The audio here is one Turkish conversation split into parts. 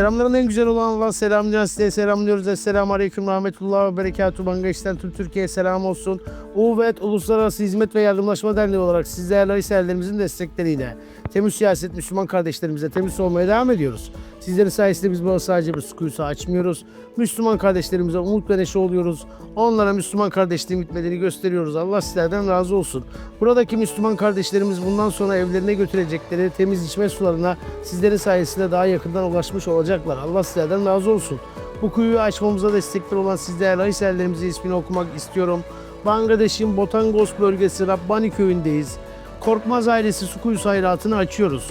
Selamların en güzel olan Allah selamlıyor. Size selamlıyoruz. Esselamu Aleyküm Rahmetullah ve Berekatuhu. Bangladeş'ten tüm Türkiye'ye selam olsun. UVET Uluslararası Hizmet ve Yardımlaşma Derneği olarak siz değerli destekleriyle temiz siyaset Müslüman kardeşlerimize temiz olmaya devam ediyoruz. Sizlerin sayesinde biz burada sadece bir su kuyusu açmıyoruz. Müslüman kardeşlerimize umut ve neşe oluyoruz. Onlara Müslüman kardeşliğin bitmediğini gösteriyoruz. Allah sizlerden razı olsun. Buradaki Müslüman kardeşlerimiz bundan sonra evlerine götürecekleri temiz içme sularına sizlerin sayesinde daha yakından ulaşmış olacaklar. Allah sizlerden razı olsun. Bu kuyuyu açmamıza destekler olan siz değerli Aysellerimizin ismini okumak istiyorum. Bangladeş'in Botangos bölgesi Rabbani köyündeyiz. Korkmaz ailesi su kuyusu hayratını açıyoruz.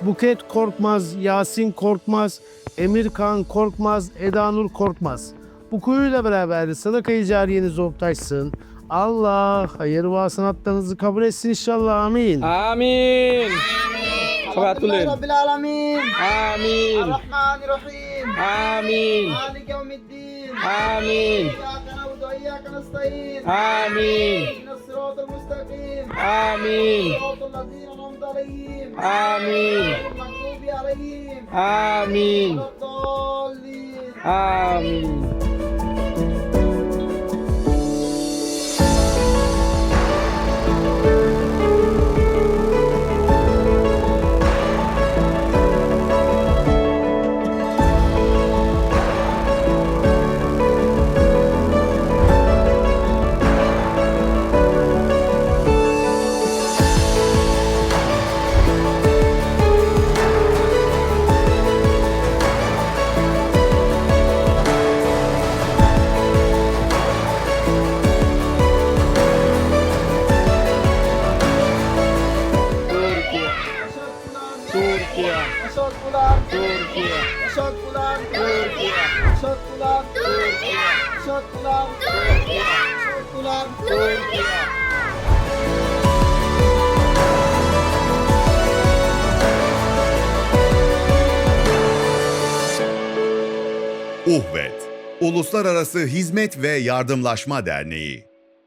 Buket Korkmaz, Yasin Korkmaz, Emir Kan Korkmaz, Eda Nur Korkmaz. Bu kuyuyla beraber sadaka-i cariyeniz olup taşsın. Allah hayır ve sanatlarınızı kabul etsin inşallah amin. Amin. সবাই তুলেন আমিন আমিন আমিন آمين آمين آمين آمين آمين Turkiye. Teşekkürler. Turkiye. Teşekkürler. Turkiye. Teşekkürler. Turkiye. Teşekkürler. Turkiye. Teşekkürler. Turkiye. UHVET Uluslararası Hizmet ve Yardımlaşma Derneği